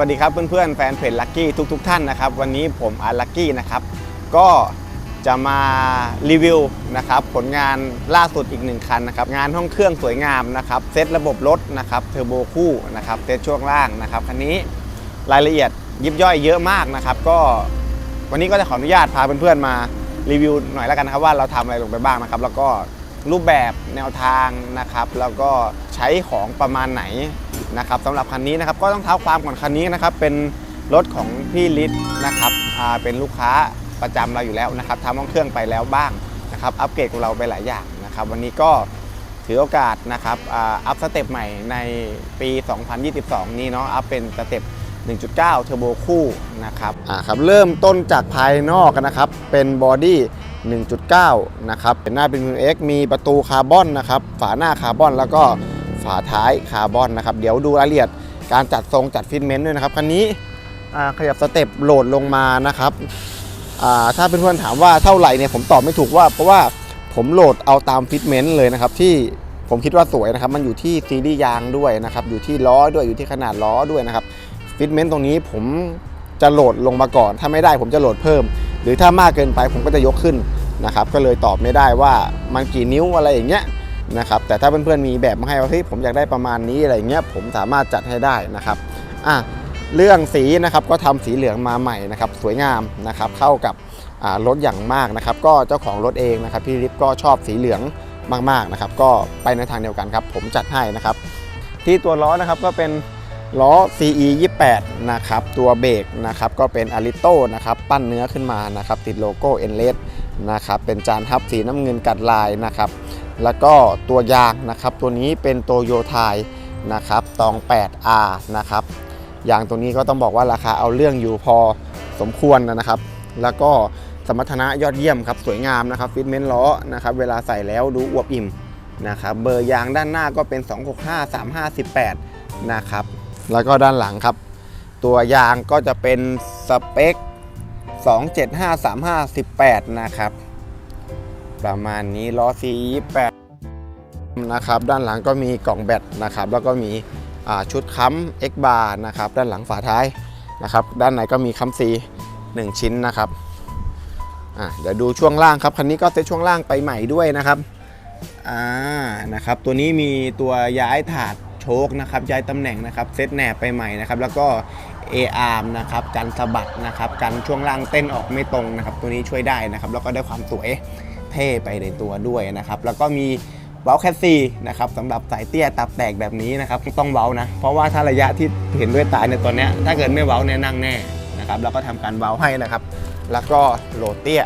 สวัสดีครับเพื่อนๆแฟนเพจลั c กี้ทุกๆทท่านนะครับ วันนี้ผมอาร์ลั c กี้นะครับก็จะมารีวิวนะครับผลงานล่าสุดอีกหนึ่งคันนะครับงานห้องเครื่องสวยงามนะครับเซตระบบรถนะครับเทอร์โบคู่นะครับเซตช่วงล่างนะครับคันนี้รายละเอียดยิบย่อยเยอะมากนะครับ ก็วันนี้ก็จะขออนุญาตพาเพื่อนๆมารีวิวหน่อยแล้วกันนะครับว่าเราทำอะไรลงไปบ้างนะครับ แล้วก็ รูปแบบแนวทางนะครับ แล้วก็ใช้ของประมาณไหนนะครับสำหรับคันนี้นะครับ ก็ต้องเท้าความก่อนคันนี้นะครับ เป็นรถของพี่ลิศนะครับเป็นลูกค้าประจำเราอยู่แล้วนะครับทำห้องเครื่องไปแล้วบ้างนะครับ อัปเกรดของเราไปหลายอย่างนะครับ วันนี้ก็ถือโอกาสนะครับอัพสเต็ปใหม่ในปี 2022 นี้เนาะอัพเป็นสเต็ป1.9 เทอร์โบคู่นะครับอ่าครับ เริ่มต้นจากภายนอกกันนะครับ เป็นบอดี้ 1.9 นะครับเป็นหน้าเป็นมือ X มีประตูคาร์บอนนะครับ ฝาหน้าคาร์บอน แล้วก็ฝาท้ายคาร์บอนนะครับ เดี๋ยวดูรายละเอียดการจัดทรงจัดฟิตเมนต์ด้วยนะครับ คันนี้ขยับสเต็ปโหลดลงมานะครับอ่าถ้าเพื่อนๆถามว่าเท่าไหร่เนี่ยผมตอบไม่ถูกว่า เพราะว่าผมโหลดเอาตามฟิตเมนต์เลยนะครับที่ผมคิดว่าสวยนะครับ มันอยู่ที่ซีรีส์ยางด้วยนะครับ อยู่ที่ล้อด้วย อยู่ที่ขนาดล้อด้วยนะครับ ฟิตเมนต์ตรงนี้ผมจะโหลดลงมาก่อน ถ้าไม่ได้ผมจะโหลดเพิ่ม หรือถ้ามากเกินไปผมก็จะยกขึ้นนะครับก็เลยตอบไม่ได้ว่ามันกี่นิ้วอะไรอย่างเงี้ยนะครับแต่ถ้าเพื่อนๆมีแบบมาให้ว่าเฮ้ยผมอยากได้ประมาณนี้อะไรเงี้ยผมสามารถจัดให้ได้นะครับอะเรื่องสีนะครับก็ทำสีเหลืองมาใหม่นะครับสวยงามนะครับเข้ากับรถอย่างมากนะครับก็เจ้าของรถเองนะครับพี่ลิฟก็ชอบสีเหลืองมากๆนะครับก็ไปในทางเดียวกันครับผมจัดให้นะครับที่ตัวล้อนะครับก็เป็น ล้อ CE 28นะครับตัวเบรกนะครับก็เป็น a r i t o นะครับปั้นเนื้อขึ้นมานะครับติดโลโก้ e n l e s นะครับเป็นจานทับสีน้ำเงินกัดลายนะครับแล้วก็ตัวยางนะครับตัวนี้เป็นโตโยไทยนะครับตอง 8R นะครับยางตัวนี้ก็ต้องบอกว่าราคาเอาเรื่องอยู่พอสมควรนะครับ แล้วก็สมรรถนะยอดเยี่ยมครับสวยงามนะครับฟิตเมนต์ล้อนะครับเวลาใส่แล้วดูอวบอิ่มนะครับเบอร์ยางด้านหน้าก็เป็น 265 3518 นะครับ แล้วก็ด้านหลังครับ ตัวยางก็จะเป็นสเปค 2753518 นะครับ ประมาณนี้ล้อ C28 นะครับ ด้านหลังก็มีกล่องแบตนะครับ แล้วก็มีชุดค้ำ X bar นะครับ ด้านหลังฝาท้ายนะครับ ด้านในก็มีค้ำ C 1 ชิ้นนะครับเดี๋ยวดูช่วงล่างครับ คันนี้ก็เซตช่วงล่างไปใหม่ด้วยนะครับ อ่า นะครับ ตัวนี้มีตัวย้ายถาด โชคนะครับย้ายตำแหน่งนะครับเซตแหนบไปใหม่นะครับแล้วก็ A arm นะครับกันสะบัดนะครับกันช่วงล่างเต้นออกไม่ตรงนะครับตัวนี้ช่วยได้นะครับแล้วก็ได้ความสวยเท่ไปในตัวด้วยนะครับแล้วก็มีเว้าแคสซีนะครับสำหรับสายเตี้ยตับแตกแบบนี้นะครับต้องเว้านะ เพราะว่าถ้าระยะที่เห็นด้วยตาในตัวเนี้ยถ้าเกิดไม่เว้าเนี่ยนั่งแน่นะครับแล้วก็ทำการเว้าให้นะครับ แล้วก็โหลดเตี้ย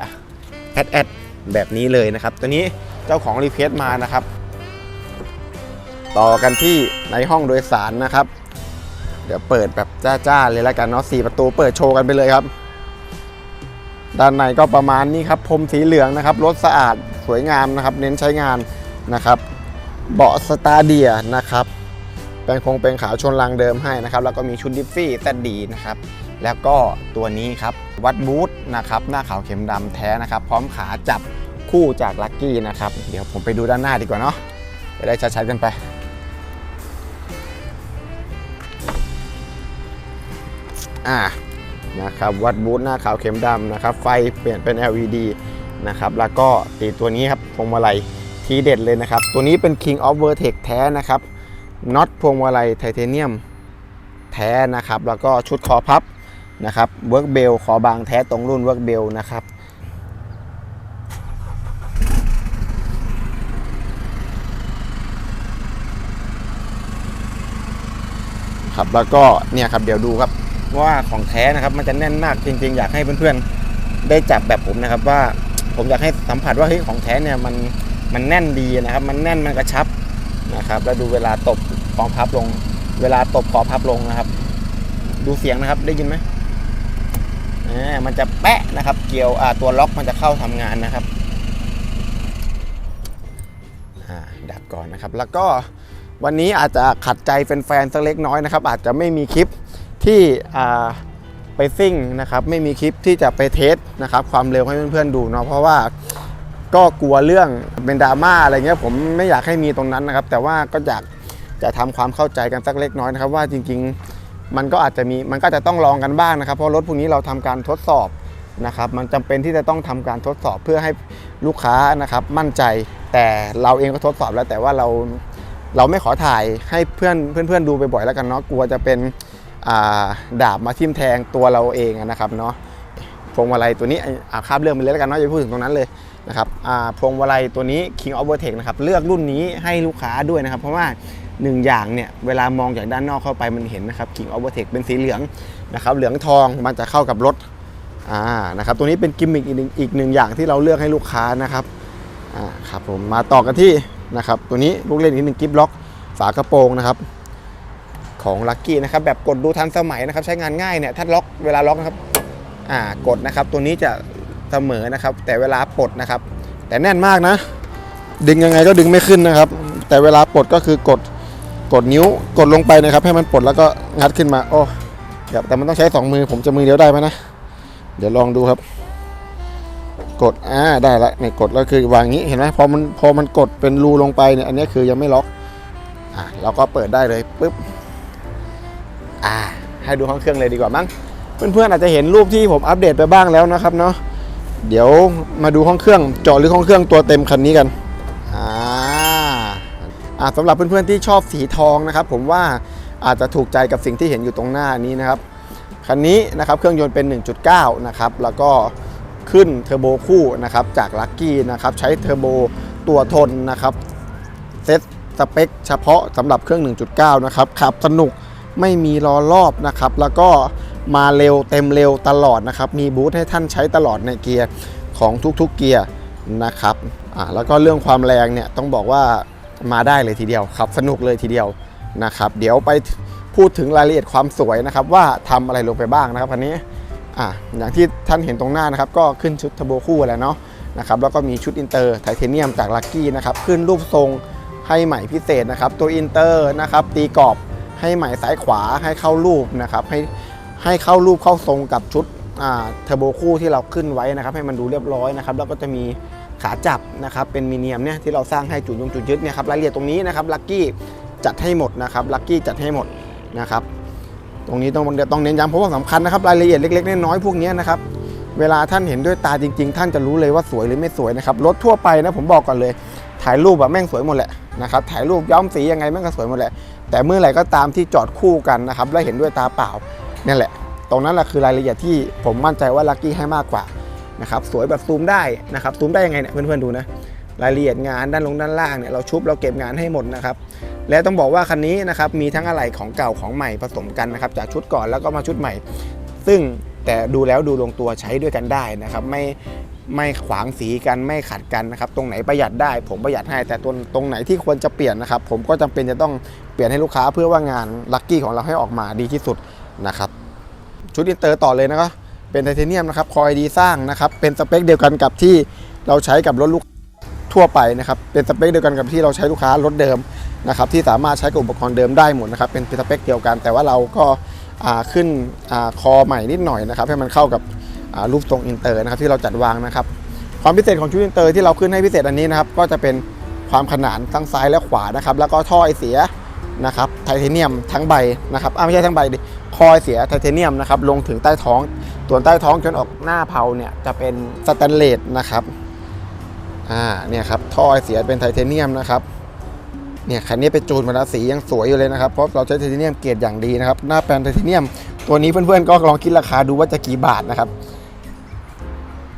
แอดแอดแบบนี้เลยนะครับ ตัวนี้เจ้าของรีเควสมานะครับ ต่อกันที่ในห้องโดยสารนะครับ เดี๋ยวเปิดแบบจ้าๆเลยแล้วกันเนาะสี่ประตูเปิดโชว์กันไปเลยครับ ด้านในก็ประมาณนี้ครับพรมสีเหลืองนะครับรถสะอาดสวยงามนะครับ เน้นใช้งานนะครับ เบาะสตาเดียนะครับเป็นคงเป็นขาวชนลังเดิมให้นะครับ แล้วก็มีชุดดิฟฟี่แตดดีนะครับแล้วก็ตัวนี้ครับวัดบูธนะครับหน้าขาวเข็มดำแท้นะครับ พร้อมขาจับคู่จากลักกี้นะครับ เดี๋ยวผมไปดูด้านหน้าดีกว่าเนาะจะได้ชัดๆกันไป อ่านะครับวัดบูธหน้าขาวเข็มดำนะครับไฟเปลี่ยนเป็น LED นะครับแล้วก็ตีตัวนี้ครับพวงมาลัยทีเด็ดเลยนะครับ ตัวนี้เป็น King of Vertex แท้นะครับน็อตพวงมาลัยไทเทเนียมแท้นะครับ แล้วก็ชุดคอพับนะครับเวิร์กเบลคอบางแท้ตรงรุ่นเวิร์กเบลนะครับครับแล้วก็เนี่ยครับเดี๋ยวดูครับ ว่าของแท้นะครับมันจะแน่นมากจริง ๆ อยากให้เพื่อนๆได้จับแบบผมนะครับ ว่าผมอยากให้สัมผัสว่าเฮ้ยของแท้เนี่ยมันมันแน่นดีนะครับ มันแน่นมันกระชับนะครับ แล้วดูเวลาตบคอพับลง เวลาตบคอพับลงนะครับ ดูเสียงนะครับได้ยินไหมอ่ามันจะแปะนะครับ เกี่ยวอ่าตัวล็อกมันจะเข้าทำงานนะครับอ่าดับก่อนนะครับ แล้วก็วันนี้อาจจะขัดใจแฟนๆสักเล็กน้อยนะครับ อาจจะไม่มีคลิป ที่ไปซิ่งนะครับไม่มีคลิปที่จะไปเทสนะครับความเร็วให้เพื่อนๆดูเนาะเพราะว่าก็กลัวเรื่องเป็นดราม่าอะไรเงี้ยผมไม่อยากให้มีตรงนั้นนะครับ แต่ว่าก็อยากจะทำความเข้าใจกันสักเล็กน้อยนะครับ ว่าจริงๆมันก็อาจจะมีมันก็จะต้องลองกันบ้างนะครับ เพราะรถพวกนี้เราทำการทดสอบนะครับ มันจำเป็นที่จะต้องทำการทดสอบเพื่อให้ลูกค้านะครับ มั่นใจแต่เราเองก็ทดสอบแล้วแต่ว่าเราเราไม่ขอถ่ายให้เพื่อนเพื่อนๆดูไปบ่อยแล้วกันเนาะกลัวจะเป็น ดาบมาทิ่มแทงตัวเราเองนะครับเนาะพวงมาลัยตัวนี้อ่าข้ามเรื่องไปเลยแล้วกันเนาะอย่าพูดถึงตรงนั้นเลยนะครับพวงมาลัยตัวนี้ King of Vertex นะครับเลือกรุ่นนี้ให้ลูกค้าด้วยนะครับ เพราะว่าหนึ่งอย่างเนี่ยเวลามองจากด้านนอกเข้าไปมันเห็นนะครับ King of Vertex เป็นสีเหลืองนะครับเหลืองทองมันจะเข้ากับรถอ่านะครับตัวนี้เป็นกิมมิคอีกหนึ่งอย่างที่เราเลือกให้ลูกค้านะครับอ่าครับผมมาต่อกันที่นะครับตัวนี้ลูกเล่นอีกหนึ่งกิฟล็อกฝากระโปรงนะครับ ของลั c กี้นะครับแบบกดดูทันสมัยนะครับใช้งานง่ายเนี่ยถ้าล็อกเวลาล็อกนะครับอ่ากดนะครับตัวนี้จะเสมอนะครับ แต่เวลาปลดนะครับ แต่แน่นมากนะ ดึงยังไงก็ดึงไม่ขึ้นนะครับ แต่เวลาปลดก็คือกดกดนิ้วกดลงไปนะครับ ให้มันปลดแล้วก็งัดขึ้นมาโอ้เดี๋ยวแต่มันต้องใช้สองมือผมจะมือเดียวได้ไหมนะ เดี๋ยวลองดูครับ กดอ่าได้ละเนี่ยกดแล้วคือวางอย่างนี้เห็นไหมพอมันพอมันกดเป็นรูลงไปเนี่ยอันนี้คือยังไม่ล็อกอ่าเราก็เปิดได้เลยปุ๊บ อ่าให้ดูห้องเครื่องเลยดีกว่ามั้งเพื่อนๆอาจจะเห็นรูปที่ผมอัปเดตไปบ้างแล้วนะครับเนาะเดี๋ยวมาดูห้องเครื่องเจาะลึกห้องเครื่องตัวเต็มคันนี้กันอ่าสำหรับเพื่อนๆที่ชอบสีทองนะครับ ผมว่าอาจจะถูกใจกับสิ่งที่เห็นอยู่ตรงหน้านี้นะครับคันนี้นะครับเครื่องยนต์เป็น 1.9 นะครับแล้วก็ขึ้นเทอร์โบคู่นะครับจากลั c กี้นะครับใช้เทอร์โบตัวทนนะครับเซตสเปคเฉพาะสำหรับเครื่อง 1.9 นะครับขับสนุก ไม่มีล้อรอบนะครับ แล้วก็มาเร็วเต็มเร็วตลอดนะครับ มีบูทให้ท่านใช้ตลอดในเกียร์ของทุกๆเกียร์นะครับอ่าแล้วก็เรื่องความแรงเนี่ยต้องบอกว่ามาได้เลยทีเดียวขับ สนุกเลยทีเดียวนะครับ เดี๋ยวไปพูดถึงรายละเอียดความสวยนะครับว่าทำอะไรลงไปบ้างนะครับคันนี้อ่าอย่างที่ท่านเห็นตรงหน้านะครับ ก็ขึ้นชุดเทอร์โบคู่แล้วเนาะนะครับแล้วก็มีชุดอินเตอร์ไทเทเนียมจากลักกี้นะครับขึ้นรูปทรงให้ใหม่พิเศษนะครับ ตัวอินเตอร์นะครับตีกรอบ ให้หม่ซ้ายขวาให้เข้ารูปนะครับให้ให้เข้ารูปเข้าทรงกับชุดเทอร์โบคู่ที่เราขึ้นไว้นะครับให้มันดูเรียบร้อยนะครับแล้วก็จะมีขาจับนะครับเป็นมีเนียมเนี่ยที่เราสร้างให้จุดยงจุดยึดเนี่ยครับรายละเอียดตรงนี้นะครับลักกี้จัดให้หมดนะครับลักกี้จัดให้หมดนะครับตรงนี้ต้องต้องเน้นย้ำเพราะว่าสำคัญนะครับรายละเอียดเล็กๆน้อยๆพวกนี้นะครับเวลาท่านเห็นด้วยตาจริง ๆ ท่านจะรู้เลยว่าสวยหรือไม่สวยนะครับรถทั่วไปนะผมบอกก่อนเลย ถ่ายรูปแบบแม่งสวยหมดแหละนะครับถ่ายรูปย้อมสียังไงแม่งก็สวยหมดแหละ แต่เมื่อไหร่ก็ตามที่จอดคู่กันนะครับและเห็นด้วยตาเปล่านี่แหละ ตรงนั้นแหละคือรายละเอียดที่ผมมั่นใจว่าลักกี้ให้มากกว่านะครับสวยแบบซูมได้นะครับซูมได้ยังไงเนี่ยเพื่อนๆดูนะรายละเอียดงานด้านลงด้านล่างเนี่ยเราชุบเราเก็บงานให้หมดนะครับและต้องบอกว่าคันนี้นะครับมีทั้งอะไหล่ของเก่าของใหม่ผสมกันนะครับจากชุดก่อนแล้วก็มาชุดใหม่ ซึ่งแต่ดูแล้วดูลงตัวใช้ด้วยกันได้นะครับไม่ ไม่ขวางสีกันไม่ขัดกันนะครับ ตรงไหนประหยัดได้ ผมประหยัดให้ แต่ตรงตรงไหนที่ควรจะเปลี่ยนนะครับ ผมก็จำเป็นจะต้องเปลี่ยนให้ลูกค้าเพื่อว่างานลัคกี้ของเราให้ออกมาดีที่สุดนะครับ ชุดอินเตอร์ต่อเลยนะครับเป็นไทเทเนียมนะครับคอยดีสร้างนะครับ เป็นสเปคเดียวกันกับที่เราใช้กับรถลูกทั่วไปนะครับ เป็นสเปคเดียวกันกับที่เราใช้ลูกค้ารถเดิมนะครับ ที่สามารถใช้กับอุปกรณ์เดิมได้หมดนะครับ เป็นสเปคเดียวกัน แต่ว่าเราก็ขึ้นอคอใหม่นิดหน่อยนะครับ ให้มันเข้ากับ รูปทรงอินเตอร์นะครับที่เราจัดวางนะครับความพิเศษของชุดอินเตอร์ที่เราขึ้นให้พิเศษอันนี้นะครับก็จะเป็นความขนานทั้งซ้ายและขวานะครับแล้วก็ท่อไอเสียนะครับไทเทเนียมทั้งใบนะครับอ่าไม่ใช่ทั้งใบดิคอยเสียไทเทเนียมนะครับลงถึงใต้ท้องส่วนใต้ท้องจนออกหน้าเผาเนี่ยจะเป็นสแตนเลสนะครับอ่าเนี่ยครับท่อไอเสียเป็นไทเทเนียมนะครับเนี่ยคันนี้ไปจูนมาแล้วสียังสวยอยู่เลยนะครับเพราะเราใช้ไทเทเนียมเกรดอย่างดีนะครับหน้าแปลนไทเทเนียม ตัวนี้เพื่อนๆก็ลองคิดราคาดูว่าจะกี่บาทนะครับ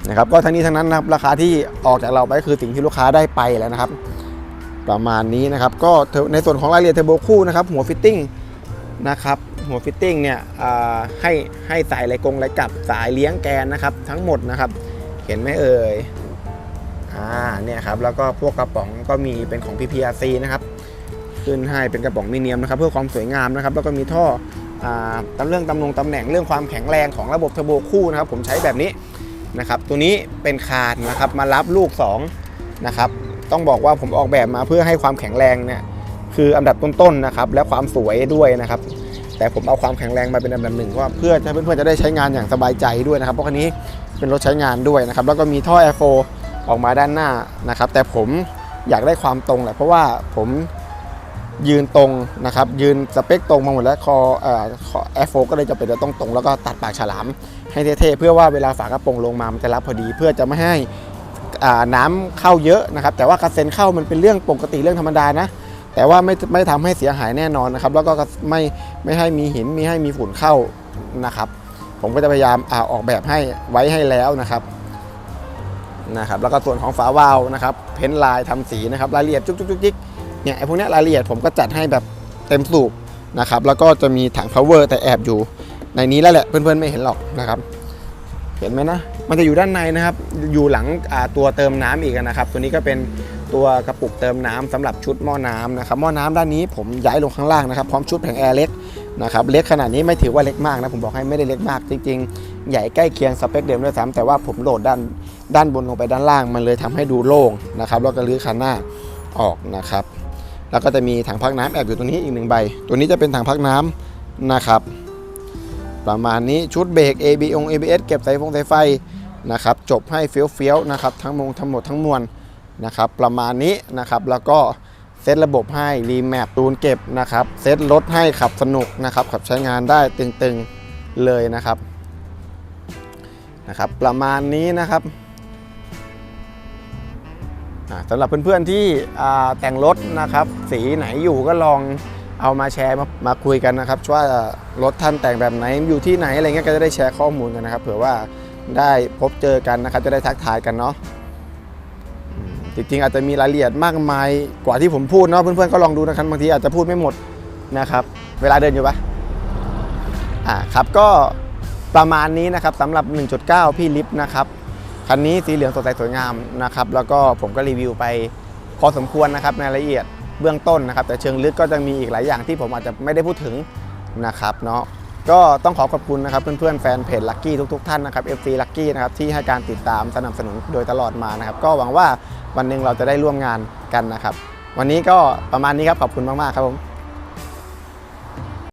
นะครับก็ทั้งนี้ทั้งนั้นนะครับราคาที่ออกจากเราไปก็คือสิ่งที่ลูกค้าได้ไปแล้วนะครับ ประมาณนี้นะครับก็ในส่วนของรายละเอียดเทอร์โบคู่นะครับหัวฟิตติ้งนะครับหัวฟิตติ้งเนี่ยให้ให้สายไหลกงไหลกลับสายเลี้ยงแกนนะครับ ทั้งหมดนะครับ เห็นไหมเอ่ยอ่าเนี่ยครับแล้วก็พวกกระป๋องก็มีเป็นของ PPRC นะครับขึ้นให้เป็นกระป๋องมีเนียมนะครับ เพื่อความสวยงามนะครับ แล้วก็มีท่ออ่าตำเรื่องตำแหน่งตำแหน่งเรื่องความแข็งแรงของระบบเทอร์โบคู่นะครับ ผมใช้แบบนี้ นะครับ ตัวนี้เป็นคานนะครับมารับลูก2นะครับ ต้องบอกว่าผมออกแบบมาเพื่อให้ความแข็งแรงเนี่ยคืออันดับต้นๆนะครับ และความสวยด้วยนะครับ แต่ผมเอาความแข็งแรงมาเป็นอันดับหนึ่งเพราะว่าเพื่อให้เพื่อนๆจะได้ใช้งานอย่างสบายใจด้วยนะครับ เพราะคันนี้เป็นรถใช้งานด้วยนะครับ แล้วก็มีท่อแอร์โฟออกมาด้านหน้านะครับ แต่ผมอยากได้ความตรงแหละเพราะว่าผม ยืนตรงนะครับยืนสเปคตรงมาหมดแล้วคอเอ่อแอฟโฟก็เลยจะเป็นจะต้องตรงแล้วก็ตัดปากฉลาม ให้เท่ๆเพื่อว่าเวลาฝากระโปรงลงมามันจะรับพอดีเพื่อจะไม่ให้น้ำเข้าเยอะนะครับแต่ว่ากระเซ็นเข้ามันเป็นเรื่องปกติเรื่องธรรมดานะแต่ว่าไม่ไม่ทำให้เสียหายแน่นอนนะครับแล้วก็ไม่ไม่ให้มีหินม่ให้มีฝุ่นเข้านะครับผมก็จะพยายามอาออกแบบให้ไว้ให้แล้วนะครับนะครับแล้วก็ส่วนของฝาวาล์วนะครับ เพ้นท์ลายทำสีนะครับรายละเอียดจุกจุกจุกจิก เนี่ยไอ้พวกนี้รายละเอียดผมก็จัดให้แบบเต็มสูบนะครับแล้วก็จะมีถัง power แต่แอบอยู่ในนี้แล้วแหละเพื่อนๆไม่เห็นหรอกนะครับ เห็นไหมนะ มันจะอยู่ด้านในนะครับ อยู่หลังตัวเติมน้ำอีกนะครับ ตัวนี้ก็เป็นตัวกระปุกเติมน้ำสำหรับชุดหม้อน้ำนะครับหม้อน้ำด้านนี้ผมย้ายลงข้างล่างนะครับพร้อมชุดแผงแอร์เล็กนะครับเล็กขนาดนี้ไม่ถือว่าเล็กมากนะผมบอกให้ไม่ได้เล็กมากจริงๆ ใหญ่ใกล้เคียงสเปคเดิมด้วยซ้ำแต่ว่าผมโหลดด้านด้านบนลงไปด้านล่าง มันเลยทำให้ดูโล่งนะครับแล้วก็ลื้อคันหน้าออกนะครับ แล้วก็จะมีถังพักน้ำแอบอยู่ตรงนี้อีกหนึ่งใบ ตัวนี้จะเป็นถังพักน้ำนะครับ ประมาณนี้ชุดเบรก AB อง ABS เก็บสายฟงสายไฟนะครับ จบให้เฟี้ยวๆนะครับ ทั้งมงทั้งหมดทั้งมวลนะครับ ประมาณนี้นะครับ แล้วก็เซตระบบให้รีแมปตูนเก็บนะครับ เซตรถให้ขับสนุกนะครับ ขับใช้งานได้ตึงๆเลยนะครับนะครับ ประมาณนี้นะครับ สำหรับเพื่อนๆที่แต่งรถนะครับ สีไหนอยู่ก็ลองเอามาแชร์มามาคุยกันนะครับว่ารถท่านแต่งแบบไหนอยู่ที่ไหนอะไรเงี้ยก็จะได้แชร์ข้อมูลกันนะครับ เผื่อว่าได้พบเจอกันนะครับ จะได้ทักทายกันเนาะจริงๆอาจจะมีรายละเอียดมากมายกว่าที่ผมพูดเนาะเพื่อนๆก็ลองดูนะครับบางทีอาจจะพูดไม่หมดนะครับ เวลาเดินอยู่ปะอ่าครับก็ประมาณนี้นะครับสำหรับ 1.9 พี่ลิฟต์นะครับ คันนี้สีเหลืองสดใสสวยงามนะครับแล้วก็ผมก็รีวิวไปพอสมควรนะครับในรายละเอียดเบื้องต้นนะครับ แต่เชิงลึกก็จะมีอีกหลายอย่างที่ผมอาจจะไม่ได้พูดถึงนะครับเนาะก็ต้องขอขอบคุณนะครับเพื่อนๆแฟนเพจลักกี้ทุกๆท่านนะครับ FC Lucky นะครับที่ให้การติดตามสนับสนุนโดยตลอดมานะครับ ก็หวังว่าวันหนึ่งเราจะได้ร่วมงานกันนะครับ วันนี้ก็ประมาณนี้ครับขอบคุณมากๆครับผม